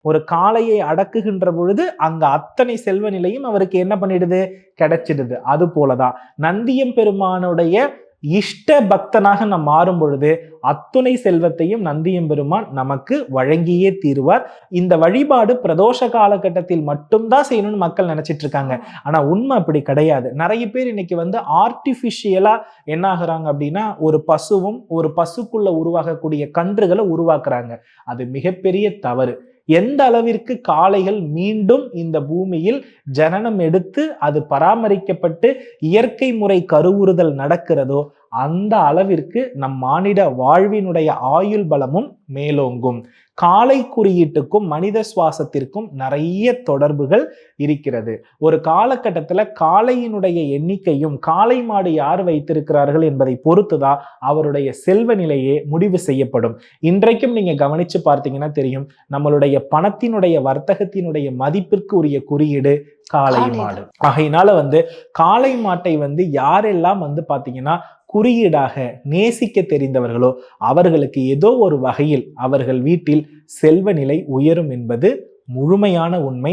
ஒரு காளையை அடக்குகின்ற பொழுது அங்க அத்தனை செல்வ நிலையும் அவருக்கு என்ன பண்ணிடுது? கிடைச்சிடுது. அது போலதான். நந்தியம் பெருமானுடைய இஷ்ட பக்தனாக நாம் மாறும் பொழுது அத்துணை செல்வத்தையும் நந்தியம் பெருமான் நமக்கு வழங்கியே தீருவார். இந்த வழிபாடு பிரதோஷ காலகட்டத்தில் மட்டும்தான் செய்யணும்னு மக்கள் நினைச்சிட்டு இருக்காங்க. ஆனா உண்மை அப்படி கிடையாது. நிறைய பேர் இன்னைக்கு வந்து ஆர்டிபிஷியலா என்ன ஆகுறாங்க அப்படின்னா ஒரு பசுவும் ஒரு பசுக்குள்ள உருவாகக்கூடிய கன்றுகளை உருவாக்குறாங்க. அது மிகப்பெரிய தவறு. எந்த அளவிற்கு காளைகள் மீண்டும் இந்த பூமியில் ஜனனம் எடுத்து அது பராமரிக்கப்பட்டு இயற்கை முறை கருவுறுதல் நடக்கிறதோ அந்த அளவிற்கு நம் மானிட வாழ்வினுடைய ஆயுள் பலமும் மேலோங்கும். காலை குறியீட்டுக்கும் மனித சுவாசத்திற்கும் நிறைய தொடர்புகள் இருக்கிறது. ஒரு காலகட்டத்தில் காளையினுடைய எண்ணிக்கையும் காளை மாடு யார் வைத்திருக்கிறார்கள் என்பதை பொறுத்துதான் அவருடைய செல்வ நிலையே முடிவு செய்யப்படும். இன்றைக்கும் நீங்க கவனிச்சு பார்த்தீங்கன்னா தெரியும் நம்மளுடைய பணத்தினுடைய வர்த்தகத்தினுடைய மதிப்பிற்கு உரிய குறியீடு காளை மாடு. ஆகையினால வந்து காளை மாட்டை வந்து யாரெல்லாம் வந்து பாத்தீங்கன்னா குறியீடாக நேசிக்க தெரிந்தவர்களோ அவர்களுக்கு ஏதோ ஒரு வகையில் அவர்கள் வீட்டில் செல்வ நிலை உயரும் என்பது முழுமையான உண்மை.